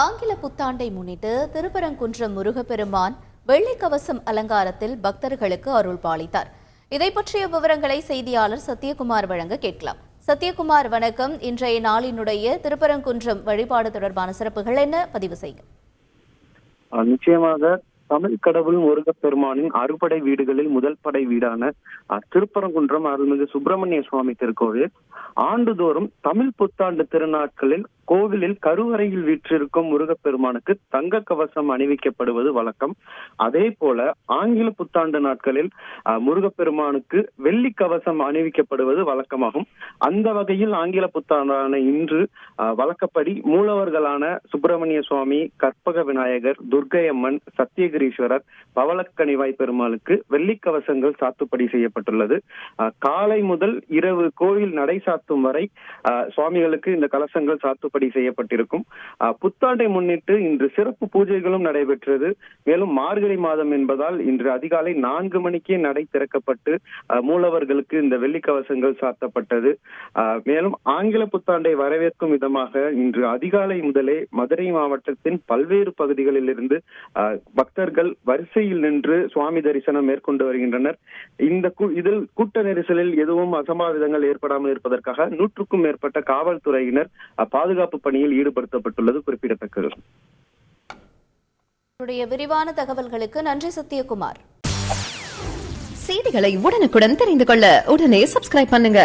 ஆங்கில புத்தாண்டை முன்னிட்டு திருப்பரங்குன்றம் முருகப்பெருமான் வெள்ளி கவசம் அலங்காரத்தில் பக்தர்களுக்கு அருள் பாலித்தார். இதை பற்றிய விவரங்களை செய்தியாளர் சத்யகுமார் வழங்க கேட்கலாம். சத்யகுமார் வணக்கம். இன்றைய நாளினுடைய திருப்பரங்குன்றம் வழிபாடு தொடர்பான சிறப்புகள் என்ன? பதிவு செய்யும் நிச்சயமாக தமிழ் கடவுள் முருகப்பெருமானின் அறுபடை வீடுகளில் முதல் படை வீடான திருப்பரங்குன்றம் அருள்மிகு சுப்பிரமணிய சுவாமி திருக்கோவில். ஆண்டுதோறும் தமிழ் புத்தாண்டு திருநாட்களில் கோவிலில் கருவறையில் வீற்றிருக்கும் முருகப்பெருமானுக்கு தங்க கவசம் அணிவிக்கப்படுவது வழக்கம். அதே போல ஆங்கில புத்தாண்டு நாட்களில் முருகப்பெருமானுக்கு வெள்ளி கவசம் அணிவிக்கப்படுவது வழக்கமாகும். அந்த வகையில் ஆங்கில புத்தாண்டான இன்று வழக்கப்படி மூலவர்களான சுப்பிரமணிய சுவாமி கற்பக விநாயகர் துர்க்கையம்மன் சத்தியகிரீஸ்வரர் பவளக்கணிவாய் பெருமாளுக்கு வெள்ளி கவசங்கள் சாத்துப்படி செய்யப்பட்டுள்ளது. காலை முதல் இரவு கோயில் நடை சாத்தும் வரை சுவாமிகளுக்கு இந்த கலசங்கள் சாத்துப்படி செய்யப்பட்டிருக்கும். புத்தாண்டை முன்னிட்டு இன்று சிறப்பு பூஜைகளும் நடைபெற்றது. மேலும் மார்கழி மாதம் என்பதால் இன்று அதிகாலை நான்கு மணிக்கே நடை திறக்கப்பட்டு மூலவர்களுக்கு இந்த வெள்ளி கவசங்கள் சாத்தப்பட்டது மேலும் ஆங்கில புத்தாண்டை வரவேற்கும் விதமாக இன்று அதிகாலை முதலே மதுரை மாவட்டத்தின் பல்வேறு பகுதிகளில் இருந்து பக்தர்கள் வரிசையில் நின்று சுவாமி தரிசனம் மேற்கொண்டு வருகின்றனர். இந்த இதில் கூட்ட நெரிசலில் எதுவும் அசம்பாவிதங்கள் ஏற்படாமல் இருப்பதற்காக நூற்றுக்கும் மேற்பட்ட காவல்துறையினர் பாதுகாப்பு பாதுகாப்பு பணியில் ஈடுபடுத்தப்பட்டுள்ளது குறிப்பிடத்தக்கது. விரிவான தகவல்களுக்கு நன்றி சத்யகுமார். செய்திகளை உடனுக்குடன் தெரிந்து கொள்ள உடனே சப்ஸ்கிரைப் பண்ணுங்க.